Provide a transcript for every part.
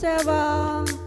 Seven.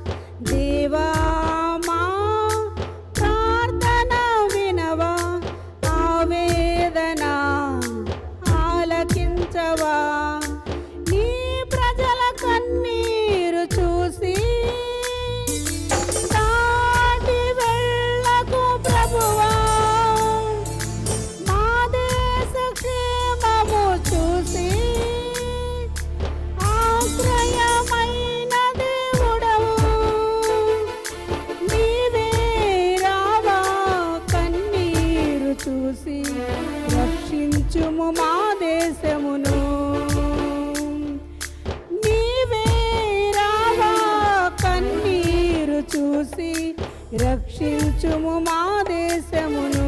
దేశము మా దేశమును. నీవే రావా కన్నీరు చూసి రక్షించుము మా దేశమును.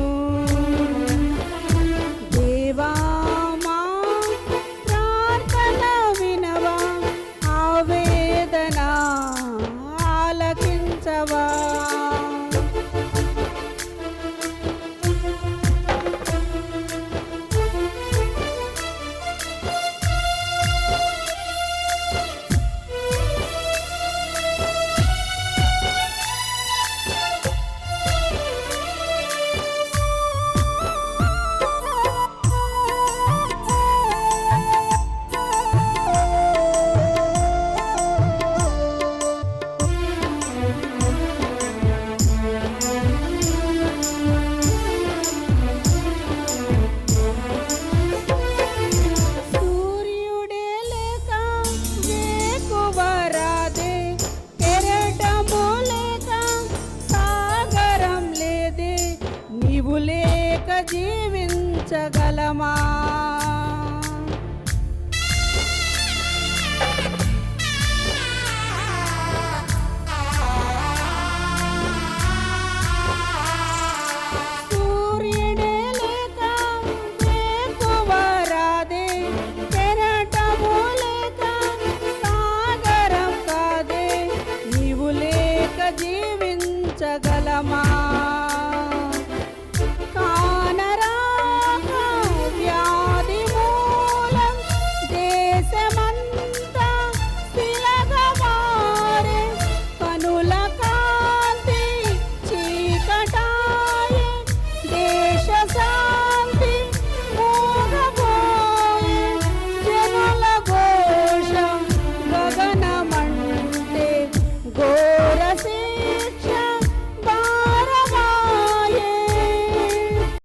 జీవించగలమా?